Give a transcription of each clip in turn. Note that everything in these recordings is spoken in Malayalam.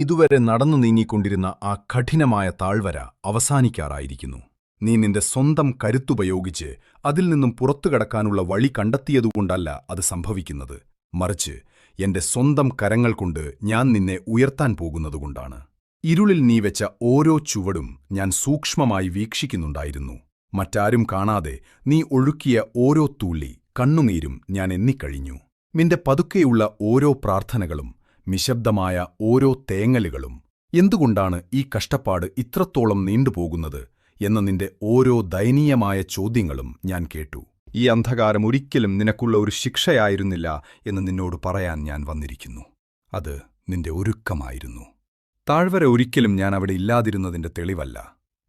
ഇതുവരെ നടന്നു നീങ്ങിക്കൊണ്ടിരുന്ന ആ കഠിനമായ താഴ്വര അവസാനിക്കാറായിരിക്കുന്നു. നീ നിന്റെ സ്വന്തം കരുത്തുപയോഗിച്ച് അതിൽ നിന്നും പുറത്തുകടക്കാനുള്ള വഴി കണ്ടെത്തിയതുകൊണ്ടല്ല അത് സംഭവിക്കുന്നത്. മറിച്ച് എന്റെ സ്വന്തം കരങ്ങൾ കൊണ്ട് ഞാൻ നിന്നെ ഉയർത്താൻ പോകുന്നതുകൊണ്ടാണ്. ഇരുളിൽ നീ വെച്ച ഓരോ ചുവടും ഞാൻ സൂക്ഷ്മമായി വീക്ഷിക്കുന്നുണ്ടായിരുന്നു. മറ്റാരും കാണാതെ നീ ഒഴുക്കിയ ഓരോ തുള്ളി കണ്ണുനീരും ഞാൻ എണ്ണിക്കഴിഞ്ഞു. നിന്റെ പതുക്കെയുള്ള ഓരോ പ്രാർത്ഥനകളും നിശബ്ദമായ ഓരോ തേങ്ങലുകളും. എന്തുകൊണ്ടാണ് ഈ കഷ്ടപ്പാട് ഇത്രത്തോളം നീണ്ടുപോകുന്നത് എന്ന നിന്റെ ഓരോ ദയനീയമായ ചോദ്യങ്ങളും ഞാൻ കേട്ടു. ഈ അന്ധകാരം ഒരിക്കലും നിനക്കുള്ള ഒരു ശിക്ഷയായിരുന്നില്ല എന്ന് നിന്നോട് പറയാൻ ഞാൻ വന്നിരിക്കുന്നു. അത് നിന്റെ ഒരുക്കമായിരുന്നു. താഴ്വര ഒരിക്കലും ഞാൻ അവിടെ ഇല്ലാതിരുന്നതിന്റെ തെളിവല്ല.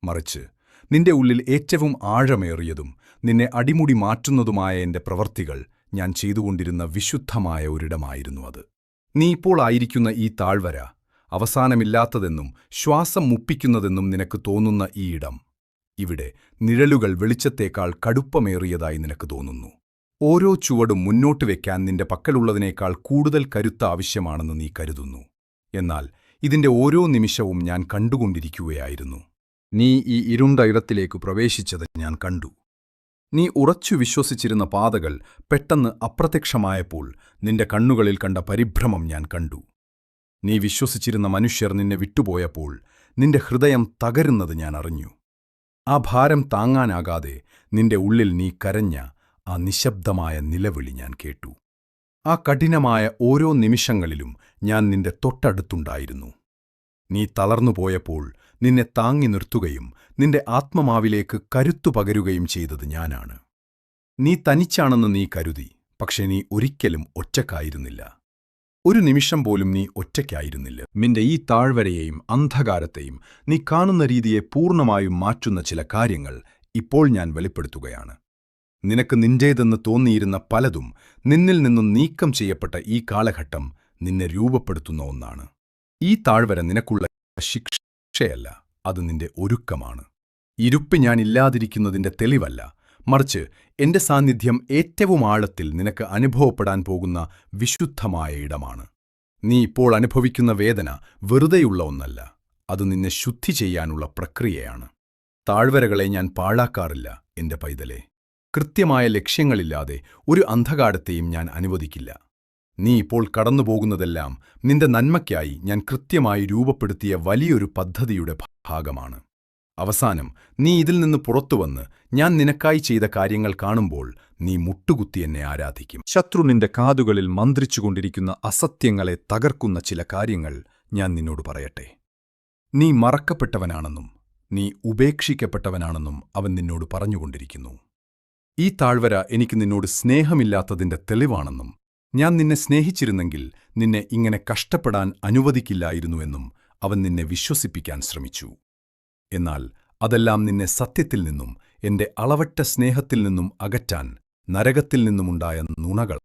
മറിച്ച് നിന്റെ ഉള്ളിൽ ഏറ്റവും ആഴമേറിയതും നിന്നെ അടിമുടി മാറ്റുന്നതുമായ എന്റെ പ്രവൃത്തികൾ ഞാൻ ചെയ്തുകൊണ്ടിരുന്ന വിശുദ്ധമായ ഒരിടമായിരുന്നു അത്. നീ ഇപ്പോൾ ആയിരിക്കുന്ന ഈ താഴ്വര അവസാനമില്ലാത്തതെന്നും ശ്വാസം മുപ്പിക്കുന്നതെന്നും നിനക്ക് തോന്നുന്ന ഈ ഇടം. ഇവിടെ നിഴലുകൾ വെളിച്ചത്തേക്കാൾ കടുപ്പമേറിയതായി നിനക്ക് തോന്നുന്നു. ഓരോ ചുവടും മുന്നോട്ട് വയ്ക്കാൻ നിന്റെ പക്കലുള്ളതിനേക്കാൾ കൂടുതൽ കരുത്ത് ആവശ്യമാണെന്ന് നീ കരുതുന്നു. എന്നാൽ ഇതിന്റെ ഓരോ നിമിഷവും ഞാൻ കണ്ടുകൊണ്ടിരിക്കുകയായിരുന്നു. നീ ഈ ഇരുണ്ട ഇടത്തിലേക്ക് പ്രവേശിച്ചത് ഞാൻ കണ്ടു. നീ ഉറച്ചു വിശ്വസിച്ചിരുന്ന പാതകൾ പെട്ടെന്ന് അപ്രത്യക്ഷമായപ്പോൾ നിന്റെ കണ്ണുകളിൽ കണ്ട പരിഭ്രമം ഞാൻ കണ്ടു. നീ വിശ്വസിച്ചിരുന്ന മനുഷ്യർ നിന്നെ വിട്ടുപോയപ്പോൾ നിന്റെ ഹൃദയം തകരുന്നത് ഞാൻ അറിഞ്ഞു. ആ ഭാരം താങ്ങാനാകാതെ നിന്റെ ഉള്ളിൽ നീ കരഞ്ഞ ആ നിശബ്ദമായ നിലവിളി ഞാൻ കേട്ടു. ആ കഠിനമായ ഓരോ നിമിഷങ്ങളിലും ഞാൻ നിന്റെ തൊട്ടടുത്തുണ്ടായിരുന്നു. നീ തളർന്നുപോയപ്പോൾ നിന്നെ താങ്ങി നിർത്തുകയും നിന്റെ ആത്മമാവിലേക്ക് കരുത്തു പകരുകയും ചെയ്തത് ഞാനാണ്. നീ തനിച്ചാണെന്ന് നീ കരുതി പക്ഷെ നീ ഒരിക്കലും ഒറ്റക്കായിരുന്നില്ല. ഒരു നിമിഷം പോലും നീ ഒറ്റയ്ക്കായിരുന്നില്ല. നിന്റെ ഈ താഴ്വരയെയും അന്ധകാരത്തെയും നീ കാണുന്ന രീതിയെ പൂർണമായും മാറ്റുന്ന ചില കാര്യങ്ങൾ ഇപ്പോൾ ഞാൻ വെളിപ്പെടുത്തുകയാണ്. നിനക്ക് നിന്റേതെന്ന് തോന്നിയിരുന്ന പലതും നിന്നിൽ നിന്നും നീക്കം ചെയ്യപ്പെട്ട ഈ കാലഘട്ടം നിന്നെ രൂപപ്പെടുത്തുന്ന ഒന്നാണ്. ഈ താഴ്വര നിനക്കുള്ള ശിക്ഷയല്ല അത് നിന്റെ ഒരുക്കമാണ്. ഇരുപ്പ് ഞാൻ ഇല്ലാതിരിക്കുന്നതിന്റെ തെളിവല്ല. മറിച്ച് എന്റെ സാന്നിധ്യം ഏറ്റവും ആഴത്തിൽ നിനക്ക് അനുഭവപ്പെടാൻ പോകുന്ന വിശുദ്ധമായ ഇടമാണ്. നീ ഇപ്പോൾ അനുഭവിക്കുന്ന വേദന വെറുതെയുള്ള ഒന്നല്ല അത് നിന്നെ ശുദ്ധി ചെയ്യാനുള്ള പ്രക്രിയയാണ്. താഴ്വരകളെ ഞാൻ പാഴാക്കാറില്ല എന്റെ പൈതലെ. കൃത്യമായ ലക്ഷ്യങ്ങളില്ലാതെ ഒരു അന്ധകാരത്തെയും ഞാൻ അനുവദിക്കില്ല. നീ ഇപ്പോൾ കടന്നുപോകുന്നതെല്ലാം നിന്റെ നന്മയ്ക്കായി ഞാൻ കൃത്യമായി രൂപപ്പെടുത്തിയ വലിയൊരു പദ്ധതിയുടെ ഭാഗമാണ്. അവസാനം നീ ഇതിൽ നിന്ന് പുറത്തുവന്ന് ഞാൻ നിനക്കായി ചെയ്ത കാര്യങ്ങൾ കാണുമ്പോൾ നീ മുട്ടുകുത്തി എന്നെ ആരാധിക്കും. ശത്രു നിന്റെ കാതുകളിൽ മന്ത്രിച്ചുകൊണ്ടിരിക്കുന്ന അസത്യങ്ങളെ തകർക്കുന്ന ചില കാര്യങ്ങൾ ഞാൻ നിന്നോട് പറയട്ടെ. നീ മറക്കപ്പെട്ടവനാണെന്നും നീ ഉപേക്ഷിക്കപ്പെട്ടവനാണെന്നും അവൻ നിന്നോട് പറഞ്ഞുകൊണ്ടിരിക്കുന്നു. ഈ താഴ്വര എനിക്ക് നിന്നോട് സ്നേഹമില്ലാത്തതിന്റെ തെളിവാണെന്നും ഞാൻ നിന്നെ സ്നേഹിച്ചിരുന്നെങ്കിൽ നിന്നെ ഇങ്ങനെ കഷ്ടപ്പെടാൻ അനുവദിക്കില്ലായിരുന്നുവെന്നും അവൻ നിന്നെ വിശ്വസിപ്പിക്കാൻ ശ്രമിച്ചു. എന്നാൽ അതെല്ലാം നിന്നെ സത്യത്തിൽ നിന്നും എന്റെ അളവറ്റ സ്നേഹത്തിൽ നിന്നും അകറ്റാൻ നരകത്തിൽ നിന്നുമുണ്ടായ നുണകളാണ്